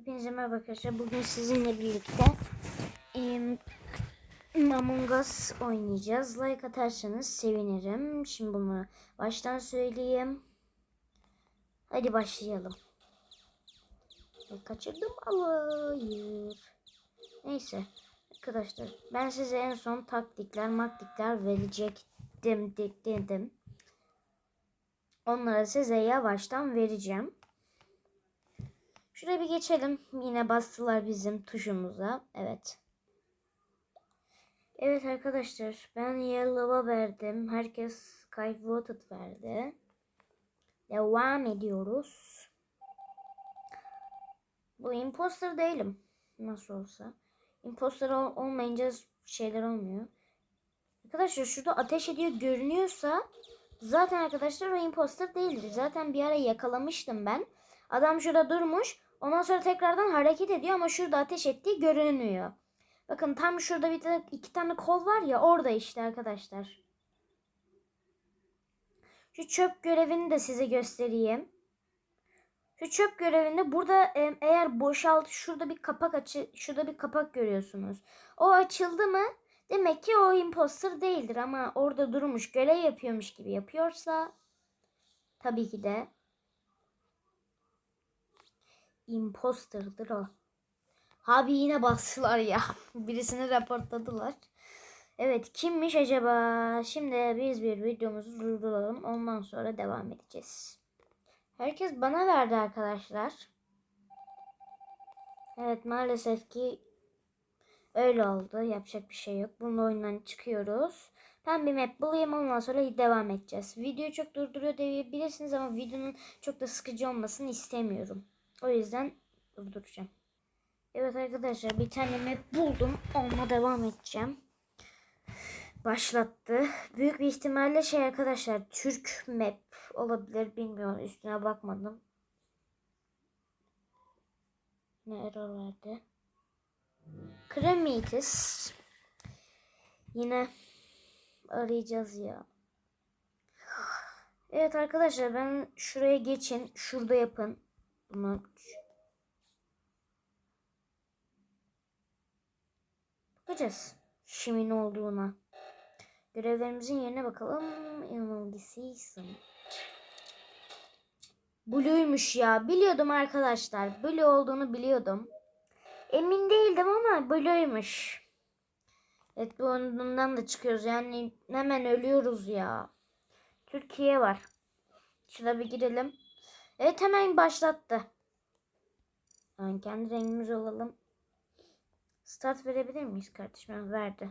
Hepinize merhaba arkadaşlar. Bugün sizinle birlikte em, Among Us oynayacağız. Like atarsanız sevinirim. Şimdi bunu baştan söyleyeyim. Hadi başlayalım. Ay, Kaçırdım. Hayır. Neyse. Arkadaşlar ben size en son taktikler maktikler verecektim de- dedim. Onları size yavaştan vereceğim. Şuraya bir geçelim. Yine bastılar bizim tuşumuza. Evet. Evet arkadaşlar. Ben Yellow'a verdim. Herkes Sky Voted verdi. Devam ediyoruz. Bu imposter değilim. Nasıl olsa. Imposter ol- olmayınca şeyler olmuyor. Arkadaşlar şurada ateş ediyor görünüyorsa zaten arkadaşlar o imposter değildir. Zaten bir ara yakalamıştım ben. Adam şurada durmuş. Ondan sonra tekrardan hareket ediyor ama şurada ateş ettiği görünmüyor. Bakın tam şurada bir tane, iki tane kol var ya orada işte arkadaşlar. Şu çöp görevini de size göstereyim. Şu çöp görevinde burada e, eğer boşalt şurada bir kapak açı şurada bir kapak görüyorsunuz. O açıldı mı demek ki o imposter değildir ama orada durmuş görev yapıyormuş gibi yapıyorsa tabii ki de imposter'dır o. Abi yine bastılar ya. Birisini raporladılar. Evet kimmiş acaba? Şimdi biz bir videomuzu durduralım. Ondan sonra devam edeceğiz. Herkes bana verdi arkadaşlar. Evet maalesef ki öyle oldu. Yapacak bir şey yok. Bunun oyundan çıkıyoruz. Ben bir map bulayım ondan sonra devam edeceğiz. Videoyu çok durduruyor diyebilirsiniz ama videonun çok da sıkıcı olmasını istemiyorum. O yüzden durduracağım. Evet arkadaşlar bir tane map buldum. Onunla devam edeceğim. Başlattı. Büyük bir ihtimalle şey arkadaşlar Türk map olabilir bilmiyorum. Üstüne bakmadım. Ne error verdi? Kremitis. Yine arayacağız ya. Evet arkadaşlar ben şuraya geçin. Şurada yapın. Bunu bakacağız. Şimdi ne olduğuna. Görevlerimizin yerine bakalım. Yanılgısıysın. Blue'ymuş ya. Biliyordum arkadaşlar. Blue olduğunu biliyordum. Emin değildim ama Blue'ymuş. Evet bu oyundan da çıkıyoruz. Yani hemen ölüyoruz ya. Türkiye var. Şuna bir girelim. Evet hemen başlattı. Yani kendi rengimiz olalım. Start verebilir miyiz kardeşim? Verdi.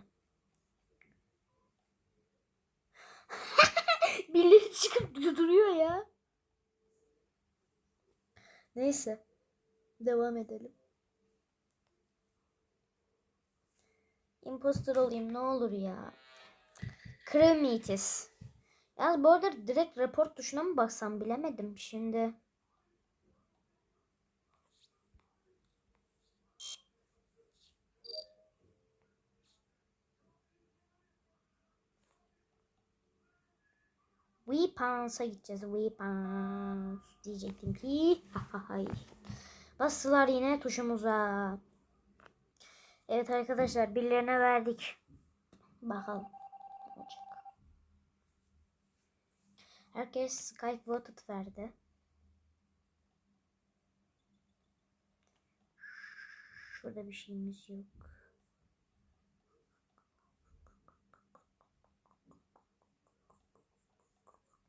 Birileri çıkıp duruyor ya. Neyse. Devam edelim. Imposter olayım ne olur ya. Kremitis. Yalnız bu arada direkt report tuşuna mı baksam bilemedim şimdi. Weapons'a gideceğiz. Weapons diyecektim ki. Bastılar yine tuşumuza. Evet arkadaşlar birilerine verdik. Bakalım. ne olacak. Herkes Skype voted verdi. Şurada bir şeyimiz yok.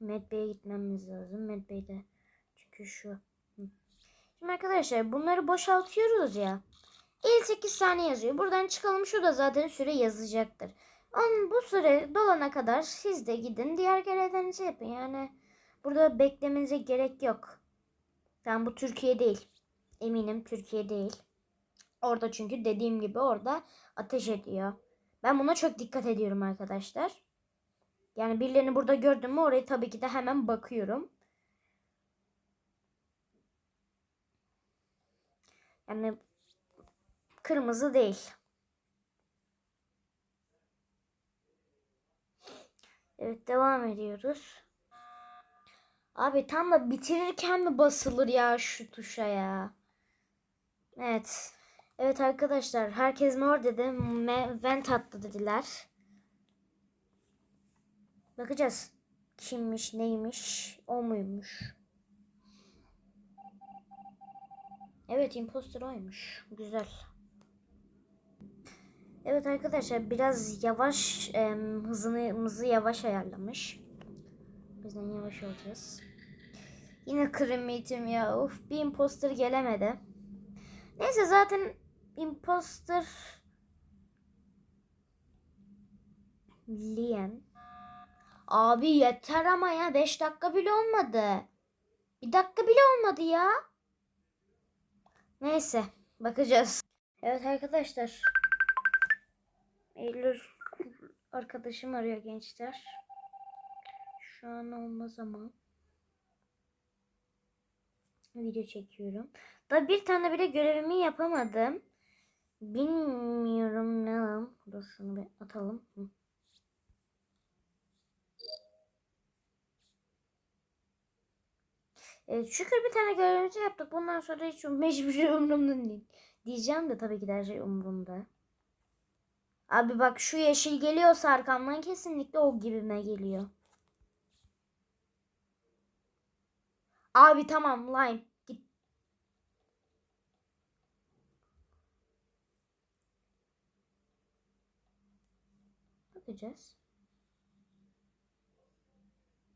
Medbay'e gitmemiz lazım. Medbay'de çünkü şu. Şimdi arkadaşlar bunları boşaltıyoruz ya. 58 saniye yazıyor. Buradan çıkalım. Şu da zaten süre yazacaktır. Ama bu süre dolana kadar siz de gidin. Diğer görevlerinizi yapın. Yani burada beklemenize gerek yok. Tamam bu Türkiye değil. Eminim Türkiye değil. Orada çünkü dediğim gibi orada ateş ediyor. Ben buna çok dikkat ediyorum arkadaşlar. Yani birilerini burada gördüm mü orayı tabii ki de hemen bakıyorum. Yani kırmızı değil. Evet devam ediyoruz. Abi tam da bitirirken mi basılır ya şu tuşa ya? Evet. Evet arkadaşlar herkes mor dedi. Me- vent attı dediler. Bakacağız. Kimmiş neymiş o muymuş. Evet imposter oymuş. Güzel. Evet arkadaşlar biraz yavaş em, hızını hızı yavaş ayarlamış. Bizden yavaş olacağız. Yine kremitim ya. Of bir imposter gelemedi. Neyse zaten imposter Lien. Abi yeter ama ya 5 dakika bile olmadı. Bir dakika bile olmadı ya. Neyse bakacağız. Evet arkadaşlar. Eylül arkadaşım arıyor gençler. Şu an olmaz ama. Video çekiyorum. Da bir tane bile görevimi yapamadım. Bilmiyorum ne. Dur şunu bir atalım. Hı. Evet, şükür bir tane görevimizi yaptık. Bundan sonra hiç hiçbir şey umurumda değil. Diyeceğim de tabii ki de her şey umurumda. Abi bak şu yeşil geliyorsa arkamdan kesinlikle o gibime geliyor. Abi tamam lime git. Bakacağız.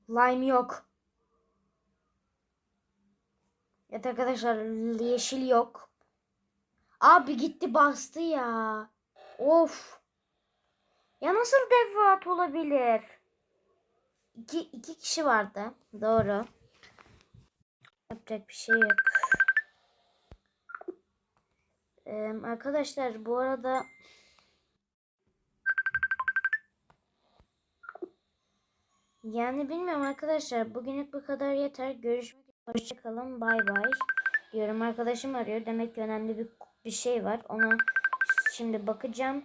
Lime yok. Evet arkadaşlar yeşil yok. Abi gitti bastı ya. Of. Ya nasıl devat olabilir? İki, iki kişi vardı. Doğru. Yapacak bir şey yok. Ee, arkadaşlar bu arada yani bilmiyorum arkadaşlar bugünlük bu kadar yeter. Görüşmek üzere. Hoşçakalın. Bay bay. Diyorum arkadaşım arıyor. Demek ki önemli bir bir şey var. Ona şimdi bakacağım.